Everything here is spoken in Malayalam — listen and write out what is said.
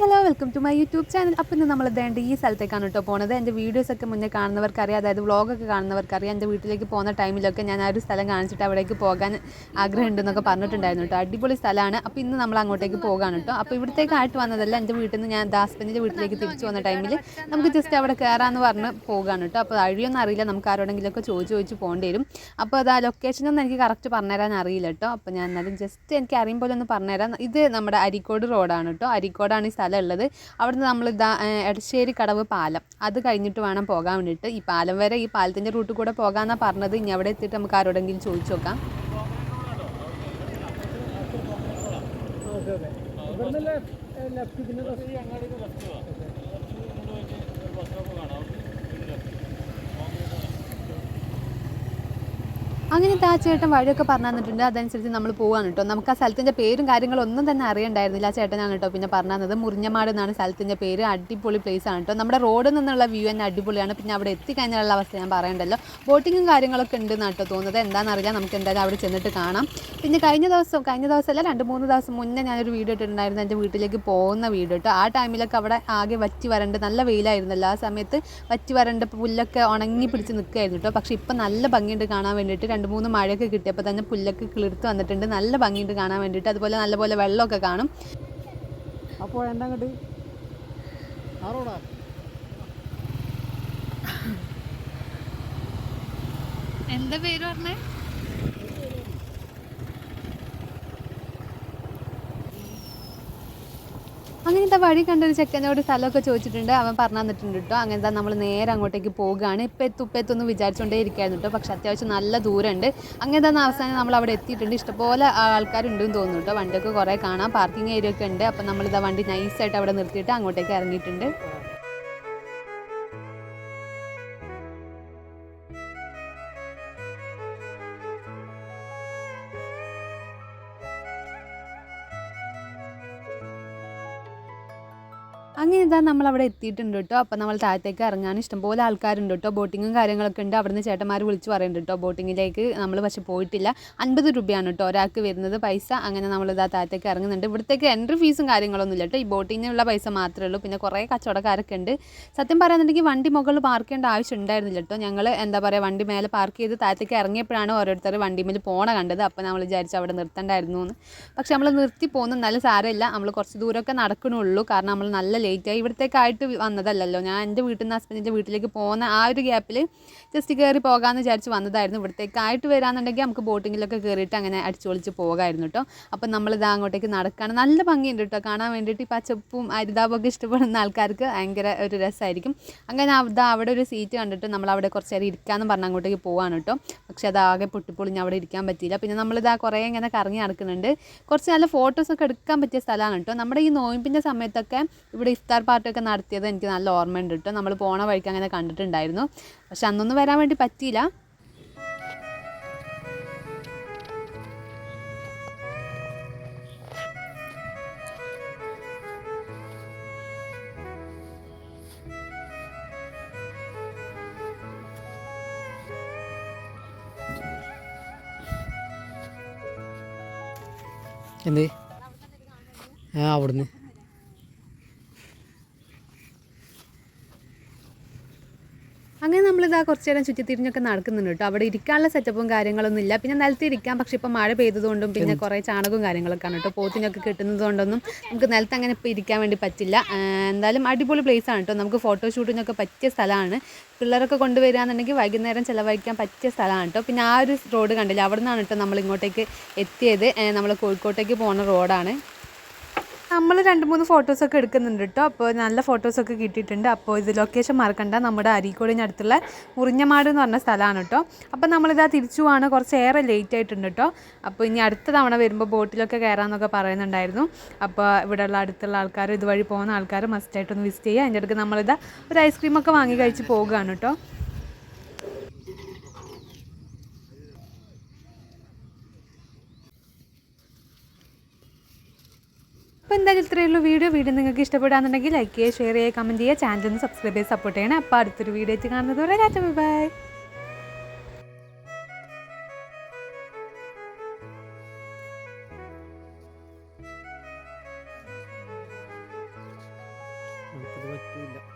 Hello welcome to my YouTube channel. അപ്പോൾ ഇന്ന് നമ്മൾ ഇതേണ്ട ഈ സ്ഥലത്തേക്കാണ് കേട്ടോ പോണത്. എന്റെ വീഡിയോസൊക്കെ മുന്നേ കാണുന്നവർക്കറിയാം. അതായത് വ്ളോഗൊക്കെ കാണുന്നവർക്കറിയാം. എന്റെ വീട്ടിലേക്ക് പോകുന്ന ടൈമിലൊക്കെ ഞാൻ ആ ഒരു സ്ഥലം കാണിച്ചിട്ട് അവിടേക്ക് പോകാൻ ആഗ്രഹമുണ്ടെന്നൊക്കെ പറഞ്ഞിട്ടുണ്ടായിരുന്നു കേട്ടോ അടിപൊളി സ്ഥലമാണ് അപ്പോൾ ഇന്ന് നമ്മൾ അങ്ങോട്ടേക്ക് പോകാണ് കേട്ടോ അപ്പോൾ ഇവിടത്തേക്കായിട്ട് വന്നതല്ല എന്റെ വീട്ടിൽ നിന്ന് ഞാൻ ദാസ്ബന്റെ വീട്ടിലേക്ക് തിരിച്ചു വന്ന ടൈമിൽ നമുക്ക് ജസ്റ്റ് അവിടെ കയറാമെന്ന് പറഞ്ഞ് പോകാണ് കേട്ടോ അപ്പോൾ അഴിയൊന്നും അറിയില്ല. നമുക്ക് ആരോടെങ്കിലുമൊക്കെ ചോദിച്ച് ചോദിച്ച് പോകേണ്ടി വരും. അപ്പോൾ അത് ആ ലൊക്കേഷനൊന്നും എനിക്ക് കറക്റ്റ് പറഞ്ഞുതരാൻ അറിയില്ല കേട്ടോ അപ്പോൾ ഞാൻ എന്നാലും ജസ്റ്റ് എനിക്ക് അറിയുമ്പോൾ ഒന്ന് പറഞ്ഞുതരാം ഇത് നമ്മുടെ അരിക്കോട് റോഡാണ് കേട്ടോ അരിക്കോടാണ് ഈ ഉള്ളത് അവിടുന്ന് നമ്മൾ ഇതാ എടശ്ശേരി കടവ് പാലം. അത് കഴിഞ്ഞിട്ട് വേണം പോകാൻ വേണ്ടിയിട്ട് ഈ പാലം വരെ ഈ പാലത്തിന്റെ റൂട്ടിൽ കൂടെ പോകാമെന്നാണ് പറഞ്ഞത്. ഇനി അവിടെ എത്തിയിട്ട് നമുക്ക് ആരോടെങ്കിലും ചോദിച്ചു നോക്കാം. അങ്ങനെ ആ ചേട്ടൻ വഴിയൊക്കെ പറഞ്ഞു തന്നിട്ടുണ്ട്. അതനുസരിച്ച് നമ്മൾ പോകാൻ കേട്ടോ. നമുക്ക് ആ സ്ഥലത്തിന്റെ പേരും കാര്യങ്ങളും ഒന്നും തന്നെ അറിയണ്ടായിരുന്നില്ല ആ ചേട്ടനാണ് കേട്ടോ പിന്നെ പറഞ്ഞു തന്നത്. മുറിഞ്ഞമാട് എന്നാണ് സ്ഥലത്തിന്റെ പേര്. അടിപൊളി പ്ലേസ് ആണ് കേട്ടോ. നമ്മുടെ റോഡിൽ നിന്നുള്ള വ്യൂ തന്നെ അടിപൊളിയാണ്. പിന്നെ അവിടെ എത്തിക്കഴിഞ്ഞാലുള്ള അവസ്ഥ ഞാൻ പറയണ്ടല്ലോ. ബോട്ടിങ്ങും കാര്യങ്ങളൊക്കെ ഉണ്ട് കേട്ടോ തോന്നുന്നത്. എന്താണെന്നറിയില്ല നമുക്ക് എന്തായാലും അവിടെ ചെന്നിട്ട് കാണാം. പിന്നെ കഴിഞ്ഞ ദിവസം കഴിഞ്ഞ ദിവസം അല്ല രണ്ട് മൂന്ന് ദിവസം മുന്നേ ഞാനൊരു വീഡിയോ ഇട്ടിട്ടുണ്ടായിരുന്നു. എന്റെ വീട്ടിലേക്ക് പോകുന്ന വീഡിയോ കേട്ടോ. ആ ടൈമിലൊക്കെ അവിടെ ആകെ വറ്റി വരണ്ട് നല്ല വെയിലായിരുന്നല്ലോ. ആ സമയത്ത് വറ്റി വരണ്ട് പുല്ലൊക്കെ ഉണങ്ങി പിടിച്ച് നിൽക്കുകയായിരുന്നു കേട്ടോ. പക്ഷേ ഇപ്പം നല്ല ഭംഗിയുണ്ട് കാണാൻ വേണ്ടിയിട്ട്. രണ്ട് മൂന്ന് മഴയൊക്കെ കിട്ടിയപ്പോൾ തന്നെ പുല്ലൊക്കെ കിളിർത്ത് വന്നിട്ടുണ്ട്. നല്ല ഭംഗിയുണ്ട് കാണാൻ വേണ്ടിയിട്ട്. അതുപോലെ നല്ലപോലെ വെള്ളമൊക്കെ കാണും. അപ്പോൾ എന്താ ആറോടാ എന്താ പേര് പറഞ്ഞേ? അങ്ങനത്തെ വഴി കണ്ടൊരു ചെക്കനോട് സ്ഥലമൊക്കെ ചോദിച്ചിട്ടുണ്ട്. അവൻ പറഞ്ഞു തന്നിട്ടുണ്ട് കേട്ടോ അങ്ങനത്തെ നമ്മൾ നേരെ അങ്ങോട്ടേക്ക് പോവുകയാണ് ഇപ്പം എത്തും ഇപ്പം എത്തുമെന്ന് വിചാരിച്ചുകൊണ്ടേ ഇരിക്കുകയായിരുന്നു കേട്ടോ പക്ഷെ അത്യാവശ്യം നല്ല ദൂരമുണ്ട് അങ്ങനത്തെ അവസാനം നമ്മൾ അവിടെ എത്തിയിട്ടുണ്ട്. ഇഷ്ടംപോലെ ആൾക്കാരുണ്ടെന്ന് തോന്നുന്നു കേട്ടോ വണ്ടിയൊക്കെ കുറേ കാണാം. പാർക്കിംഗ് ഏരിയ ഒക്കെ ഉണ്ട്. അപ്പം നമ്മളിതാ വണ്ടി നൈസായിട്ട് അവിടെ നിർത്തിയിട്ട് അങ്ങോട്ടേക്ക് ഇറങ്ങിയിട്ടുണ്ട്. അങ്ങനെ ഇതാ നമ്മൾ അവിടെ എത്തിയിട്ടുണ്ട് കേട്ടോ. അപ്പോൾ നമ്മൾ താഴത്തേക്ക് ഇറങ്ങാൻ ഇഷ്ടംപോലെ ആൾക്കാരുണ്ട് കേട്ടോ. ബോട്ടിങ്ങും കാര്യങ്ങളൊക്കെ ഉണ്ട്. അവിടുന്ന് ചേട്ടന്മാർ വിളിച്ച് പറയുന്നുണ്ട് കേട്ടോ. ബോട്ടിങ്ങിലേക്ക് നമ്മൾ പക്ഷേ പോയിട്ടില്ല. അൻപത് രൂപയാണ് കേട്ടോ ഒരാൾക്ക് വരുന്നത് പൈസ. അങ്ങനെ നമ്മൾ ഇതാ താഴത്തേക്ക് ഇറങ്ങുന്നുണ്ട്. ഇവിടത്തേക്ക് എൻട്രി ഫീസും കാര്യങ്ങളൊന്നും ഇല്ല കേട്ടോ. ഈ ബോട്ടിങ്ങിനുള്ള പൈസ മാത്രമേ ഉള്ളൂ. പിന്നെ കുറേ കച്ചവടക്കാരൊക്കെ ഉണ്ട്. സത്യം പറയാന്നുണ്ടെങ്കിൽ വണ്ടി മുകളിൽ പാർക്ക് ചെയ്യേണ്ട ആവശ്യം ഉണ്ടായിരുന്നില്ല കേട്ടോ. ഞങ്ങൾ എന്താ പറയുക വണ്ടി മേലെ പാർക്ക് ചെയ്ത് താഴത്തേക്ക് ഇറങ്ങിയപ്പോഴാണ് ഓരോരുത്തർ വണ്ടി മേൽ പോണ കണ്ടത്. അപ്പോൾ നമ്മൾ വിചാരിച്ചു അവിടെ നിർത്തണ്ടായിരുന്നു എന്ന് പക്ഷെ നമ്മൾ നിർത്തി പോകുന്ന നല്ല സാരമില്ല. നമ്മൾ കുറച്ച് ദൂരമൊക്കെ നടക്കണുള്ളൂ കാരണം നമ്മൾ നല്ല ലേറ്റായി ഇവിടത്തേക്കായിട്ട് വന്നതല്ലല്ലോ. ഞാൻ എന്റെ വീട്ടിൽ നിന്ന് ഹസ്ബൻഡിന്റെ വീട്ടിലേക്ക് പോകുന്ന ആ ഒരു ഗ്യാപ്പിൽ ജസ്റ്റ് കയറി പോകാമെന്ന് വിചാരിച്ച് വന്നതായിരുന്നു. ഇവിടത്തേക്കായിട്ട് വരാമെന്നുണ്ടെങ്കിൽ നമുക്ക് ബോട്ടിങ്ങിലൊക്കെ കയറിയിട്ട് അങ്ങനെ അടിച്ചുപൊളിച്ച് പോകായിരുന്നു കേട്ടോ അപ്പം നമ്മളിത് അങ്ങോട്ടേക്ക് നടക്കുകയാണ് നല്ല ഭംഗിയുണ്ട് കേട്ടോ കാണാൻ വേണ്ടിയിട്ട് ഈ പച്ചപ്പും അരിതാപൊക്കെ ഇഷ്ടപ്പെടുന്ന ആൾക്കാർക്ക് ഭയങ്കര ഒരു രസമായിരിക്കും അങ്ങനെ അതാ അവിടെ ഒരു സീറ്റ് കണ്ടിട്ട് നമ്മൾ അവിടെ കുറച്ച് നേരം ഇരിക്കാമെന്ന് പറഞ്ഞ് അങ്ങോട്ടേക്ക് പോവാണ് കേട്ടോ പക്ഷെ അത് ആകെ പൊട്ടിപ്പൊളിഞ്ഞ് അവിടെ ഇരിക്കാൻ പറ്റിയില്ല. പിന്നെ നമ്മളിതാ കുറേ ഇങ്ങനെ കറങ്ങി നടക്കുന്നുണ്ട്. കുറച്ച് നല്ല ഫോട്ടോസൊക്കെ എടുക്കാൻ പറ്റിയ സ്ഥലമാണ് കേട്ടോ നമ്മുടെ ഈ നോയിമ്പിന്റെ സമയത്തൊക്കെ ഇവിടെ ഇഫ്താർ പാർട്ടിയൊക്കെ നടത്തിയത് എനിക്ക് നല്ല ഓർമ്മയുണ്ട് കേട്ടോ നമ്മൾ പോണ വഴിക്ക് അങ്ങനെ കണ്ടിട്ടുണ്ടായിരുന്നു. പക്ഷെ അന്നൊന്നും വരാൻ വേണ്ടി പറ്റിയില്ല. എന്ത്? ആ അവിടുന്ന്. അങ്ങനെ നമ്മളിതാ കുറച്ച് നേരം ചുറ്റിത്തിരിഞ്ഞൊക്കെ നടക്കുന്നുണ്ട് കേട്ടോ അവിടെ ഇരിക്കാനുള്ള സെറ്റപ്പും കാര്യങ്ങളൊന്നും ഇല്ല. പിന്നെ നിലത്തിരിക്കാം. പക്ഷെ ഇപ്പോൾ മഴ പെയ്തതുകൊണ്ടും പിന്നെ കുറേ ചാണകവും കാര്യങ്ങളൊക്കെ ആണ് കേട്ടോ പോത്തിനൊക്കെ കിട്ടുന്നതുകൊണ്ടൊന്നും നമുക്ക് നിലത്ത് അങ്ങനെ ഇപ്പോൾ ഇരിക്കാൻ വേണ്ടി പറ്റില്ല. എന്തായാലും അടിപൊളി പ്ലേസ് ആണ് കേട്ടോ നമുക്ക് ഫോട്ടോ ഫോട്ടോഷൂട്ടിനൊക്കെ പറ്റിയ സ്ഥലമാണ്. പിള്ളേരൊക്കെ കൊണ്ടുവരികയെന്നുണ്ടെങ്കിൽ വൈകുന്നേരം ചിലവഴിക്കാൻ പറ്റിയ സ്ഥലമാണ് കേട്ടോ പിന്നെ ആ ഒരു റോഡ് കണ്ടില്ല? അവിടെ നിന്നാണ് കേട്ടോ നമ്മൾ ഇങ്ങോട്ടേക്ക് എത്തിയത് നമ്മൾ കോഴിക്കോട്ടേക്ക് പോകുന്ന റോഡാണ് നമ്മൾ രണ്ട് മൂന്ന് ഫോട്ടോസൊക്കെ എടുക്കുന്നുണ്ട് കേട്ടോ അപ്പോൾ നല്ല ഫോട്ടോസൊക്കെ കിട്ടിയിട്ടുണ്ട്. അപ്പോൾ ഇത് ലൊക്കേഷൻ മറക്കണ്ട. നമ്മുടെ അരീക്കോടിന് അടുത്തുള്ള മുറിഞ്ഞമാട് എന്ന് പറഞ്ഞ സ്ഥലമാണ് കേട്ടോ അപ്പോൾ നമ്മളിതാ തിരിച്ചു പോവാണ്. കുറച്ച് ഏറെ ലേറ്റ് ആയിട്ടുണ്ട് കേട്ടോ അപ്പോൾ ഇനി അടുത്ത തവണ വരുമ്പോൾ ബോട്ടിലൊക്കെ കയറാമെന്നൊക്കെ പറയുന്നുണ്ടായിരുന്നു. അപ്പോൾ ഇവിടെയുള്ള അടുത്തുള്ള ആൾക്കാർ ഇതുവഴി പോകുന്ന ആൾക്കാർ മസ്റ്റായിട്ടൊന്ന് വിസിറ്റ് ചെയ്യുക. അതിന്റെ അടുത്ത് നമ്മളിതാ ഒരു ഐസ്ക്രീമൊക്കെ വാങ്ങി കഴിച്ച് പോകുകയാണ് കേട്ടോ അപ്പോൾ എന്തായാലും ഇത്രയേ ഉള്ളൂ വീഡിയോ. വീഡിയോ നിങ്ങൾക്ക് ഇഷ്ടപ്പെടാന്നുണ്ടെങ്കിൽ ലൈക്ക് ചെയ്യുക ഷെയർ ചെയ്യുക കമന്റ് ചെയ്യുക. ചാനൽ ഒന്ന് സബ്സ്ക്രൈബ് ചെയ്ത് സപ്പോർട്ട് ചെയ്യണം. അപ്പോൾ അടുത്തൊരു വീഡിയോ വെച്ച് കാണുന്നത് വരെ ബൈ പറ്റൂല.